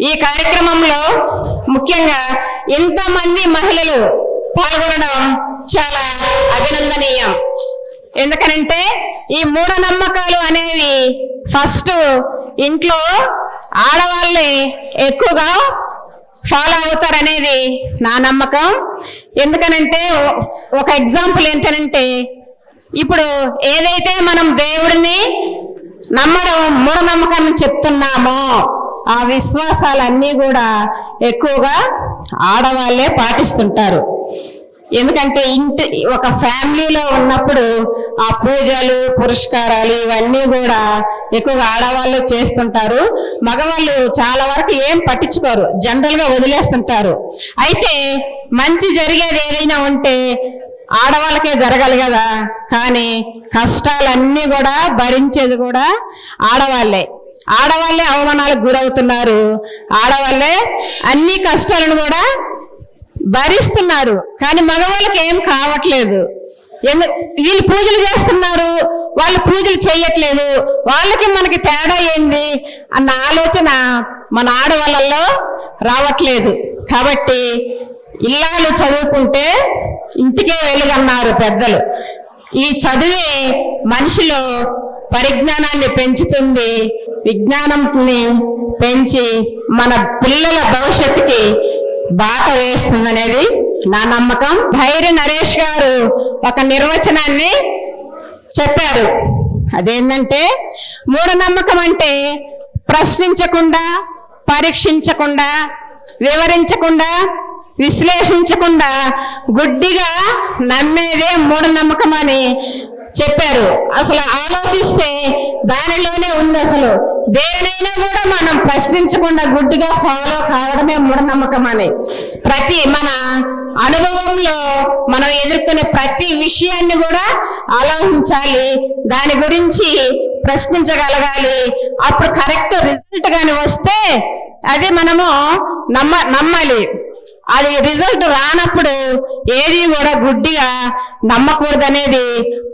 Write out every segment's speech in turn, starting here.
ఈ కార్యక్రమంలో ముఖ్యంగా ఎంతమంది మహిళలు పాల్గొనడం చాలా అభినందనీయం. ఎందుకనంటే ఈ మూఢనమ్మకాలు అనేవి ఫస్ట్ ఇంట్లో ఆడవాళ్ళని ఎక్కువగా ఫాలో అవుతారనేది నా నమ్మకం. ఎందుకనంటే ఒక ఎగ్జాంపుల్ ఏంటనంటే ఇప్పుడు ఏదైతే మనం దేవుడిని నమ్మడం మూఢనమ్మకాన్ని చెప్తున్నామో ఆ విశ్వాసాలన్నీ కూడా ఎక్కువగా ఆడవాళ్ళే పాటిస్తుంటారు. ఎందుకంటే ఇంటి ఒక ఫ్యామిలీలో ఉన్నప్పుడు ఆ పూజలు పురస్కారాలు ఇవన్నీ కూడా ఎక్కువగా ఆడవాళ్ళు చేస్తుంటారు. మగవాళ్ళు చాలా వరకు ఏం పట్టించుకోరు జనరల్గా వదిలేస్తుంటారు. అయితే మంచి జరిగేది ఏదైనా ఉంటే ఆడవాళ్ళకే జరగాలి కదా. కానీ కష్టాలన్నీ కూడా భరించేది కూడా ఆడవాళ్ళే. ఆడవాళ్ళే అవమానాలకు గురవుతున్నారు. ఆడవాళ్ళే అన్ని కష్టాలను కూడా భరిస్తున్నారు. కానీ మగవాళ్ళకి ఏం కావట్లేదు. ఎందు వీళ్ళు పూజలు చేస్తున్నారు. వాళ్ళు పూజలు చేయట్లేదు. వాళ్ళకి మనకి తేడా ఏంది? అన్న ఆలోచన మన ఆడవాళ్ళల్లో రావట్లేదు. కాబట్టి ఇల్లాలు చదువుకుంటే ఇంటికే వెలుగన్నారు పెద్దలు. ఈ చదివే మనిషిలో పరిజ్ఞానాన్ని పెంచుతుంది. విజ్ఞానంని పెంచి మన పిల్లల భవిష్యత్తుకి బాట వేస్తుందనేది నా నమ్మకం. భైరి నరేష్ గారు ఒక నిర్వచనాన్ని చెప్పారు. అదేంటంటే మూఢనమ్మకం అంటే ప్రశ్నించకుండా పరీక్షించకుండా వివరించకుండా విశ్లేషించకుండా గుడ్డిగా నమ్మేదే మూఢనమ్మకం అని చెప్పారు. అసలు ఆలోచిస్తే దానిలోనే ఉంది అసలు. దేనైనా కూడా మనం ప్రశ్నించకుండా గుడ్డిగా ఫాలో కావడమే మూఢనమ్మకం అని. ప్రతి మన అనుభవంలో మనం ఎదుర్కొనే ప్రతి విషయాన్ని కూడా ఆలోచించాలి. దాని గురించి ప్రశ్నించగలగాలి. అప్పుడు కరెక్ట్ రిజల్ట్ కానీ వస్తే అది మనము నమ్మ నమ్మాలి. అది రిజల్ట్ రానప్పుడు ఏది కూడా గుడ్డిగా నమ్మకూడదనేది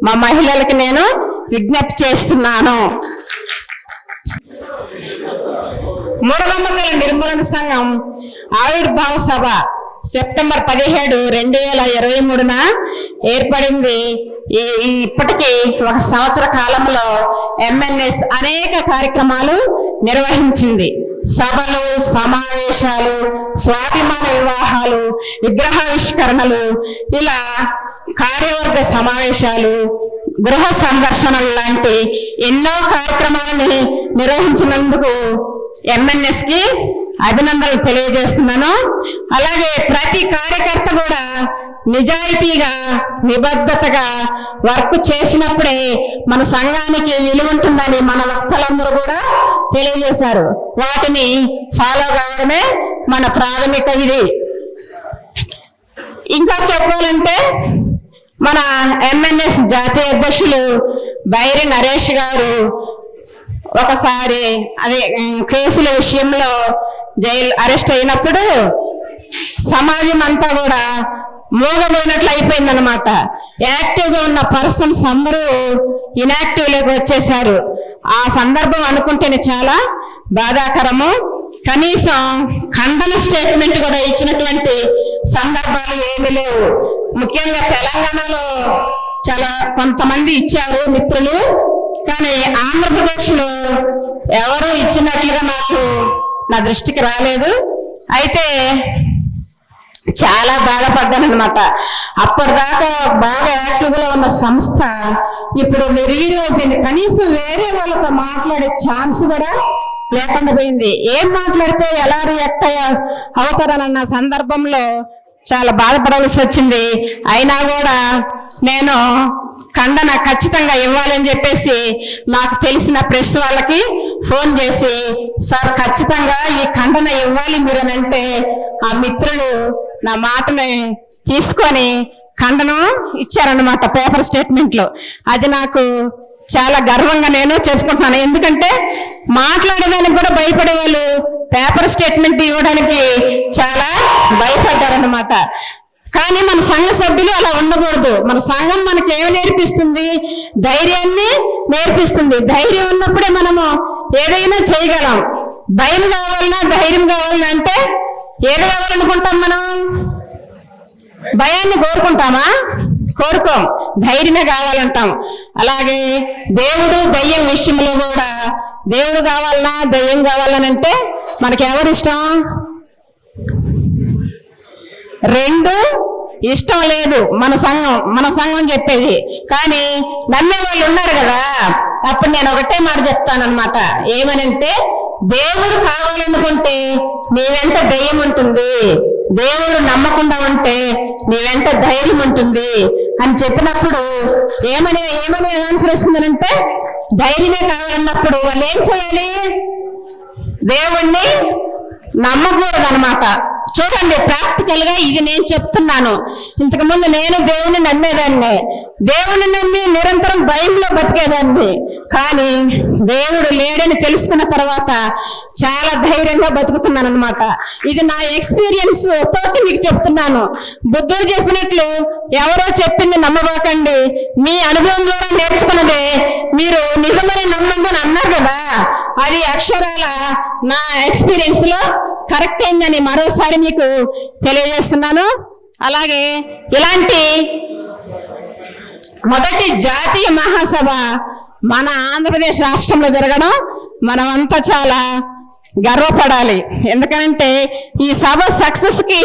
మా మహిళలకి నేను విజ్ఞప్తి చేస్తున్నాను. మూఢనమ్మకాల నిర్మూలన సంఘం ఆవిర్భావ సభ సెప్టెంబర్ పదిహేడు రెండు వేల ఇరవై మూడున ఏర్పడింది. ఈ ఇప్పటికీ ఒక సంవత్సర కాలంలో ఎంఎన్ఎస్ అనేక కార్యక్రమాలు నిర్వహించింది. సభలు సమావేశాలు స్వాభిమాన వివాహాలు విగ్రహావిష్కరణలు ఇలా కార్యవర్గ సమావేశాలు గృహ సందర్శనలు లాంటి ఎన్నో కార్యక్రమాలని నిర్వహించినందుకు ఎంఎన్ఎస్కి అభినందనలు తెలియజేస్తున్నాను. అలాగే ప్రతి కార్యకర్త కూడా నిజాయితీగా నిబద్ధతగా వర్క్ చేసినప్పుడే మన సంఘానికి విలువ ఉంటుందని మన వక్తలందరూ కూడా తెలియజేశారు. వాటిని ఫాలో కావడమే మన ప్రాథమిక విధి ఇంకా చెప్పాలంటే మన ఎంఎన్ఎస్ జాతీయ అధ్యక్షులు బైరి నరేష్ గారు ఒకసారి అదే కేసుల విషయంలో జైలు అరెస్ట్ అయినప్పుడు సమాజం అంతా కూడా మూగబోయినట్లు అయిపోయిందనమాట యాక్టివ్గా ఉన్న పర్సన్స్ అందరూ ఇన్యాక్టివ్లోకి వచ్చేసారు ఆ సందర్భం అనుకుంటేనే చాలా బాధాకరము. కనీసం ఖండన స్టేట్మెంట్ కూడా ఇచ్చినటువంటి సందర్భాలు ఏమి లేవు. ముఖ్యంగా తెలంగాణలో చాలా కొంతమంది ఇచ్చారు మిత్రులు. కానీ ఆంధ్రప్రదేశ్లో ఎవరు ఇచ్చినట్లుగా నాకు నా దృష్టికి రాలేదు. అయితే చాలా బాధపడ్డాను అనమాట అప్పటిదాకా బాగా యాక్టివ్గా ఉన్న సంస్థ ఇప్పుడు నిర్వీర్యమైపోయింది కనీసం వేరే వాళ్ళతో మాట్లాడే ఛాన్స్ కూడా లేకుండా పోయింది. ఏం మాట్లాడితే ఎలా రియాక్ట్ అవుతారనన్న సందర్భంలో చాలా బాధపడవలసి వచ్చింది. అయినా కూడా నేను ఖండన ఖచ్చితంగా ఇవ్వాలని చెప్పేసి నాకు తెలిసిన ప్రెస్ వాళ్ళకి ఫోన్ చేసి సార్ ఖచ్చితంగా ఈ ఖండన ఇవ్వాలి మీరు అని అంటే ఆ మిత్రులు నా మాటని తీసుకొని ఖండనం ఇచ్చారన్నమాట పేపర్ స్టేట్మెంట్లో. అది నాకు చాలా గర్వంగా నేను చెప్పుకుంటున్నాను. ఎందుకంటే మాట్లాడేదానికి కూడా భయపడే వాళ్ళు పేపర్ స్టేట్మెంట్ ఇవ్వడానికి చాలా భయపడ్డారనమాట కానీ సంఘ సభ్యులు అలా ఉండకూడదు. మన సంఘం మనకి ఏమి నేర్పిస్తుంది? ధైర్యాన్ని నేర్పిస్తుంది. ధైర్యం ఉన్నప్పుడే మనము ఏదైనా చేయగలం. భయం కావాలన్నా ధైర్యం కావాలన్నా అంటే ఏది కావాలనుకుంటాం మనం? భయాన్ని కోరుకుంటామా? కోరుకోం. ధైర్యమే కావాలంటాం. అలాగే దేవుడు దయ్యం విషయంలో కూడా దేవుడు కావాలన్నా దయ్యం కావాలని అంటే మనకి ఎవరిష్టం ఇష్టం రెండు ఇష్టం లేదు మన సంఘం మన సంఘం చెప్పేది. కానీ నమ్మే వాళ్ళు ఉన్నారు కదా అప్పుడు నేను ఒకటే మాట చెప్తానన్నమాట. ఏమనంటే దేవుడు కావాలనుకుంటే నీ వెంట దయ్యం ఉంటుంది దేవుడు నమ్మకుండా ఉంటే నీ వెంట ధైర్యం ఉంటుంది అని చెప్పినప్పుడు ఏమని ఏమని ఆన్సర్ వస్తుందనంటే ధైర్యమే కావాలన్నప్పుడు వాళ్ళు ఏం చేయాలి? దేవుణ్ణి నమ్మకూడదు అనమాట చూడండి ప్రాక్టికల్గా ఇది నేను చెప్తున్నాను. ఇంతకు ముందు నేను దేవుని నమ్మేదాన్ని. దేవుని నమ్మి నిరంతరం భయంలో బతికేదాన్ని. కానీ దేవుడు లేడని తెలుసుకున్న తర్వాత ధైర్యంగా బతుకుతున్నాను అనమాట ఇది నా ఎక్స్పీరియన్స్ తోటి మీకు చెప్తున్నాను. బుద్ధుడు చెప్పినట్లు ఎవరో చెప్పింది నమ్మబాకండి. మీ అనుభవం ద్వారా నేర్చుకున్నదే. మీరు నిజమని నమ్మందని అన్నారు కదా. అది అక్షరాల నా ఎక్స్పీరియన్స్లో కరెక్ట్ అయిందని మరోసారి మీకు తెలియజేస్తున్నాను. అలాగే ఇలాంటి మొదటి జాతీయ మహాసభ మన ఆంధ్రప్రదేశ్ రాష్ట్రంలో జరగడం మనమంతా చాలా గర్వపడాలి. ఎందుకంటే ఈ సభ సక్సెస్కి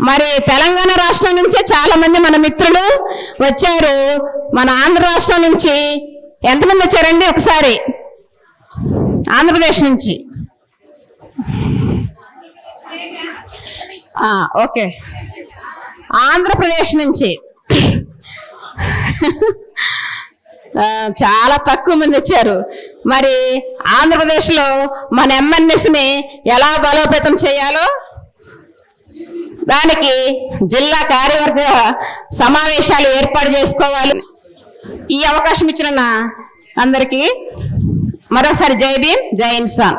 మరి తెలంగాణ రాష్ట్రం నుంచే చాలా మంది మన మిత్రులు వచ్చారు. మన ఆంధ్ర రాష్ట్రం నుంచి ఎంతమంది వచ్చారండి ఒకసారి? ఆంధ్రప్రదేశ్ నుంచి. ఓకే. ఆంధ్రప్రదేశ్ నుంచి. చాలా తక్కువ మంది వచ్చారు. మరి ఆంధ్రప్రదేశ్లో మన ఎంఎన్ఎస్ని ఎలా బలోపేతం చేయాలో దానికి జిల్లా కార్యవర్గ సమావేశాలు ఏర్పాటు చేసుకోవాలి. ఈ అవకాశం ఇచ్చిన అందరికీ మరోసారి జై భీమ్ జై ఇన్సాన్